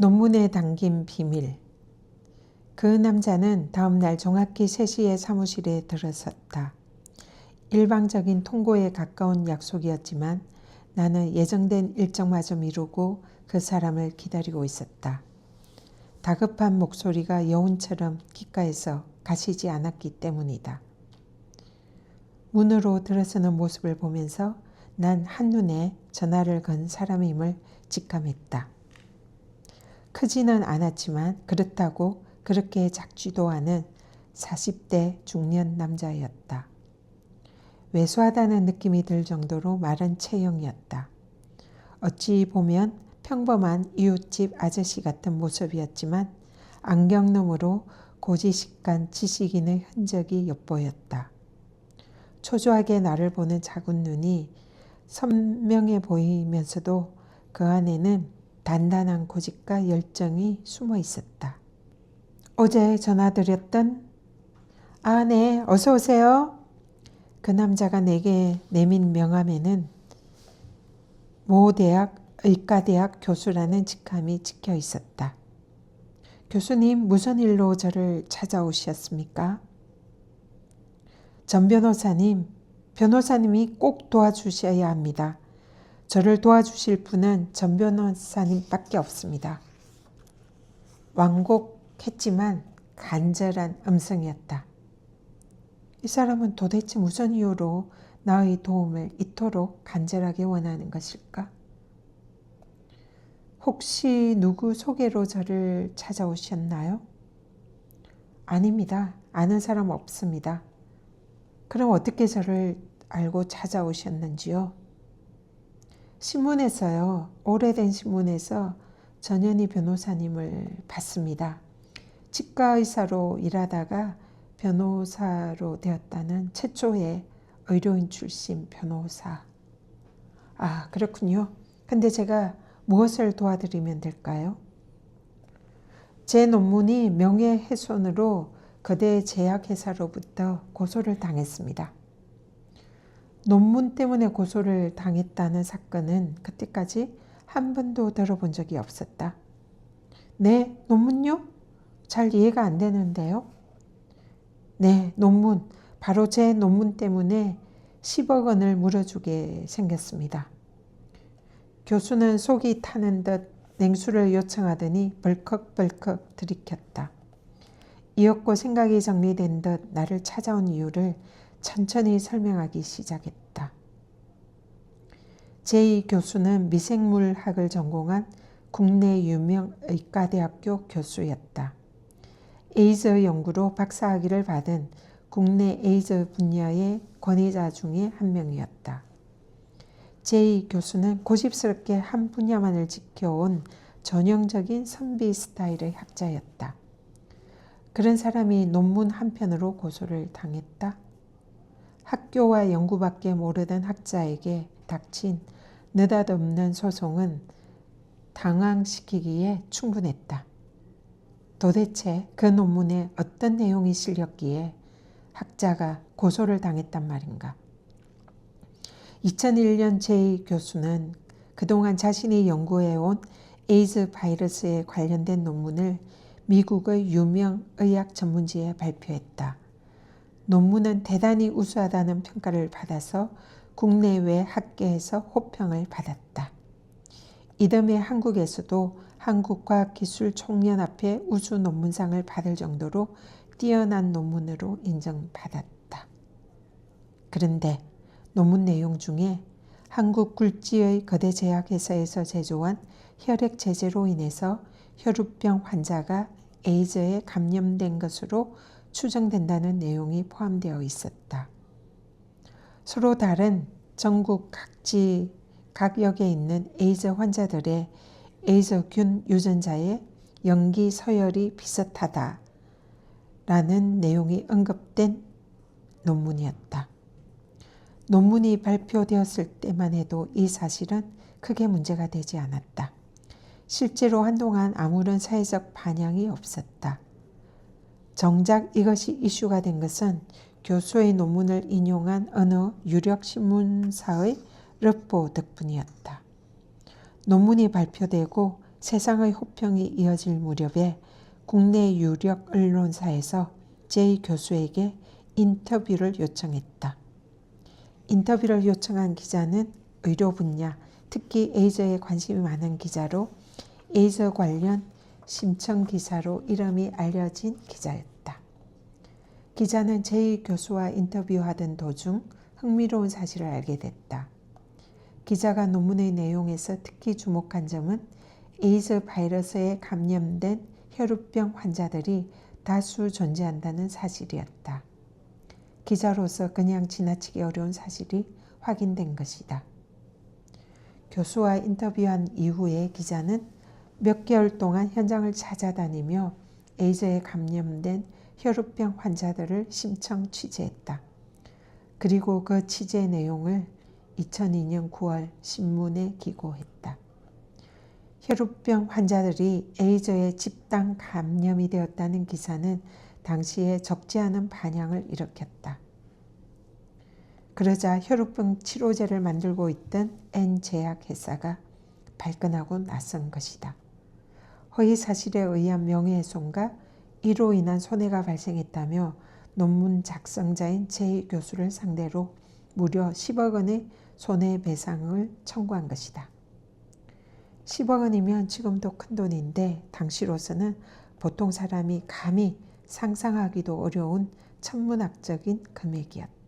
논문에 담긴 비밀. 그 남자는 다음날 정확히 3시에 사무실에 들어섰다. 일방적인 통고에 가까운 약속이었지만 나는 예정된 일정마저 미루고 그 사람을 기다리고 있었다. 다급한 목소리가 여운처럼 귓가에서 가시지 않았기 때문이다. 문으로 들어서는 모습을 보면서 난 한눈에 전화를 건 사람임을 직감했다. 크지는 않았지만 그렇다고 그렇게 작지도 않은 40대 중년 남자였다. 왜소하다는 느낌이 들 정도로 마른 체형이었다. 어찌 보면 평범한 이웃집 아저씨 같은 모습이었지만 안경너머로 고지식간 지식인의 흔적이 엿보였다. 초조하게 나를 보는 작은 눈이 선명해 보이면서도 그 안에는 단단한 고집과 열정이 숨어 있었다. 어제 전화드렸던 아, 네, 어서 오세요. 그 남자가 내게 내민 명함에는 모 대학 의과대학 교수라는 직함이 찍혀 있었다. 교수님, 무슨 일로 저를 찾아오셨습니까? 전 변호사님, 변호사님이 꼭 도와주셔야 합니다. 저를 도와주실 분은 전 변호사님밖에 없습니다. 완곡했지만 간절한 음성이었다. 이 사람은 도대체 무슨 이유로 나의 도움을 이토록 간절하게 원하는 것일까? 혹시 누구 소개로 저를 찾아오셨나요? 아닙니다. 아는 사람 없습니다. 그럼 어떻게 저를 알고 찾아오셨는지요? 신문에서요. 오래된 신문에서 전현희 변호사님을 봤습니다. 치과 의사로 일하다가 변호사로 되었다는 최초의 의료인 출신 변호사. 아, 그렇군요. 근데 제가 무엇을 도와드리면 될까요? 제 논문이 명예훼손으로 거대 제약회사로부터 고소를 당했습니다. 논문 때문에 고소를 당했다는 사건은 그때까지 한 번도 들어본 적이 없었다. 네, 논문요? 잘 이해가 안 되는데요. 네, 논문. 바로 제 논문 때문에 10억 원을 물어주게 생겼습니다. 교수는 속이 타는 듯 냉수를 요청하더니 벌컥벌컥 들이켰다. 이었고 생각이 정리된 듯 나를 찾아온 이유를 천천히 설명하기 시작했다. 제2 교수는 미생물학을 전공한 국내 유명 의과대학교 교수였다. 에이즈 연구로 박사학위를 받은 국내 에이즈 분야의 권위자 중에 한 명이었다. 제2 교수는 고집스럽게 한 분야만을 지켜온 전형적인 선비 스타일의 학자였다. 그런 사람이 논문 한 편으로 고소를 당했다. 학교와 연구밖에 모르던 학자에게 닥친 느닷없는 소송은 당황시키기에 충분했다. 도대체 그 논문에 어떤 내용이 실렸기에 학자가 고소를 당했단 말인가. 2001년 제이 교수는 그동안 자신이 연구해온 에이즈 바이러스에 관련된 논문을 미국의 유명 의학 전문지에 발표했다. 논문은 대단히 우수하다는 평가를 받아서 국내외 학계에서 호평을 받았다. 이듬해 한국에서도 한국과학기술총연합회 우수 논문상을 받을 정도로 뛰어난 논문으로 인정받았다. 그런데 논문 내용 중에 한국 굴지의 거대 제약회사에서 제조한 혈액 제제로 인해서 혈우병 환자가 에이즈에 감염된 것으로 추정된다는 내용이 포함되어 있었다. 서로 다른 전국 각지 각 역에 있는 에이즈 환자들의 에이즈균 유전자의 연기 서열이 비슷하다 라는 내용이 언급된 논문이었다. 논문이 발표되었을 때만 해도 이 사실은 크게 문제가 되지 않았다. 실제로 한동안 아무런 사회적 반향이 없었다. 정작 이것이 이슈가 된 것은 교수의 논문을 인용한 어느 유력 신문사의 르포 덕분이었다. 논문이 발표되고 세상의 호평이 이어질 무렵에 국내 유력 언론사에서 제이 교수에게 인터뷰를 요청했다. 인터뷰를 요청한 기자는 의료 분야, 특히 에이즈에 관심이 많은 기자로 에이즈 관련 심청 기사로 이름이 알려진 기자였다. 기자는 제이 교수와 인터뷰하던 도중 흥미로운 사실을 알게 됐다. 기자가 논문의 내용에서 특히 주목한 점은 에이즈 바이러스에 감염된 혈우병 환자들이 다수 존재한다는 사실이었다. 기자로서 그냥 지나치기 어려운 사실이 확인된 것이다. 교수와 인터뷰한 이후에 기자는 몇 개월 동안 현장을 찾아다니며 에이즈에 감염된 혈우병 환자들을 심청 취재했다. 그리고 그 취재 내용을 2002년 9월 신문에 기고했다. 혈우병 환자들이 에이즈에 집단 감염이 되었다는 기사는 당시에 적지 않은 반향을 일으켰다. 그러자 혈우병 치료제를 만들고 있던 N 제약 회사가 발끈하고 나선 것이다. 허위 사실에 의한 명예훼손과 이로 인한 손해가 발생했다며 논문 작성자인 제이 교수를 상대로 무려 10억 원의 손해배상을 청구한 것이다. 10억 원이면 지금도 큰 돈인데 당시로서는 보통 사람이 감히 상상하기도 어려운 천문학적인 금액이었다.